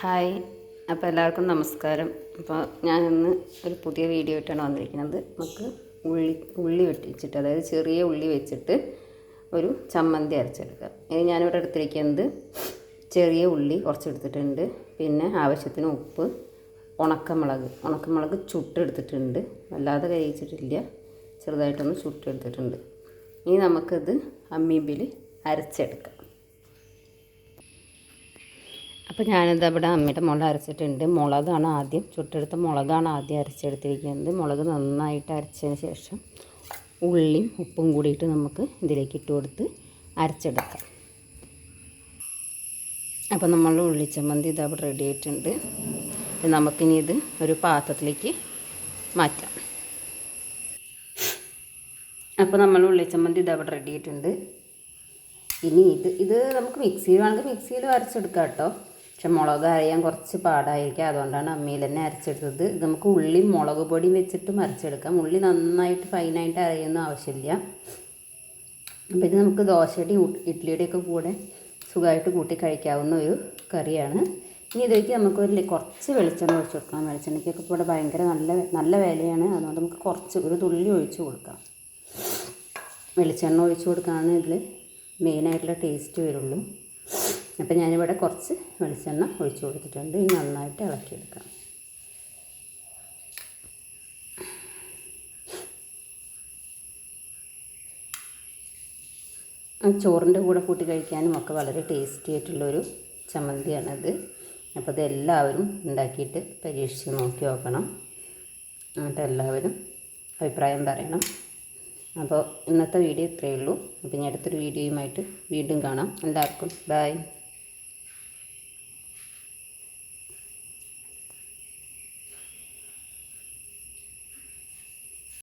Hi. അപ്പോൾ എല്ലാവർക്കും നമസ്കാരം. അപ്പോൾ ഞാനിന്ന് ഒരു പുതിയ വീഡിയോ ആയിട്ടാണ് വന്നിരിക്കുന്നത്. നമുക്ക് ഉള്ളി ഉള്ളി വെട്ടിച്ചിട്ട് അതായത് ചെറിയ ഉള്ളി വെച്ചിട്ട് ഒരു ചമ്മന്തി അരച്ചെടുക്കാം. ഇനി ഞാനിവിടെ എടുത്തിരിക്കുന്നത് ചെറിയ ഉള്ളി കുറച്ചെടുത്തിട്ടുണ്ട്. പിന്നെ ആവശ്യത്തിന് ഉപ്പ് ഉണക്കമുളക്. ഉണക്കമുളക് ചുട്ടെടുത്തിട്ടുണ്ട്. അല്ലാതെ കഴിച്ചിട്ടില്ല ചെറുതായിട്ടൊന്ന് ചുട്ടെടുത്തിട്ടുണ്ട്. ഇനി നമുക്കത് അമ്മീമ്പിൽ അരച്ചെടുക്കാം. അപ്പോൾ ഞാനിത് ഇവിടെ അമ്മയുടെ മുളക് അരച്ചിട്ടുണ്ട്. മുളകാണ് ആദ്യം. ചുട്ടെടുത്ത മുളകാണ് ആദ്യം അരച്ചെടുത്തിരിക്കുന്നത്. മുളക് നന്നായിട്ട് അരച്ചതിന് ശേഷം ഉള്ളിയും ഉപ്പും കൂടിയിട്ട് നമുക്ക് ഇതിലേക്ക് ഇട്ട് കൊടുത്ത് അരച്ചെടുക്കാം. അപ്പോൾ നമ്മൾ ഉള്ളിച്ചമ്മന്തി ഇത് അവിടെ റെഡി ആയിട്ടുണ്ട്. നമുക്കിനി ഇത് ഒരു പാത്രത്തിലേക്ക് മാറ്റാം. അപ്പോൾ നമ്മൾ ഉള്ളിച്ചമ്മന്തി ഇത് അവിടെ റെഡി ആയിട്ടുണ്ട്. ഇനി ഇത് ഇത് നമുക്ക് മിക്സിയിൽ വേണമെങ്കിൽ മിക്സിയിൽ അരച്ചെടുക്കാം കേട്ടോ. പക്ഷെ മുളക് അരയാൻ കുറച്ച് പാടായിരിക്കും. അതുകൊണ്ടാണ് അമ്മിയിൽ തന്നെ അരച്ചെടുത്തത്. നമുക്ക് ഉള്ളി മുളക് പൊടി വെച്ചിട്ടും അരച്ചെടുക്കാം ഉള്ളി നന്നായിട്ട് ഫൈനായിട്ട് അരയൊന്നും ആവശ്യമില്ല. അപ്പോൾ ഇത് നമുക്ക് ദോശയുടെയും ഇഡ്ഡലിയുടെയൊക്കെ കൂടെ സുഖമായിട്ട് കൂട്ടി കഴിക്കാവുന്ന ഒരു കറിയാണ്. ഇനി ഇതിലേക്ക് നമുക്ക് ഒരു കുറച്ച് വെളിച്ചെണ്ണ ഒഴിച്ച് കൊടുക്കാം. വെളിച്ചെണ്ണയ്ക്കൊക്കെ ഇവിടെ ഭയങ്കര നല്ല നല്ല വിലയാണ്. അതുകൊണ്ട് നമുക്ക് കുറച്ച് ഒരു തുള്ളി ഒഴിച്ച് കൊടുക്കാം. വെളിച്ചെണ്ണ ഒഴിച്ച് കൊടുക്കുകയാണ് ഇതിൽ മെയിനായിട്ടുള്ള ടേസ്റ്റ് വരുള്ളൂ. അപ്പോൾ ഞാനിവിടെ കുറച്ച് വെളിച്ചെണ്ണ ഒഴിച്ചു കൊടുത്തിട്ടുണ്ട്. ഇനി നന്നായിട്ട് ഇളക്കിയെടുക്കാം. ചോറിന്റെ കൂടെ കൂട്ടി കഴിക്കാനും ഒക്കെ വളരെ ടേസ്റ്റി ആയിട്ടുള്ളൊരു ചമ്മന്തിയാണത്. അപ്പോൾ ഇത് എല്ലാവരും ഉണ്ടാക്കിയിട്ട് പരീക്ഷിച്ച് നോക്കി നോക്കണം. എന്നിട്ട് എല്ലാവരും അഭിപ്രായം പറയണം. അപ്പോൾ ഇന്നത്തെ വീഡിയോ ഇത്രയേ ഉള്ളൂ. അപ്പോൾ ഇനി അടുത്തൊരു വീഡിയോയുമായിട്ട് വീണ്ടും കാണാം. എല്ലാവർക്കും ബൈ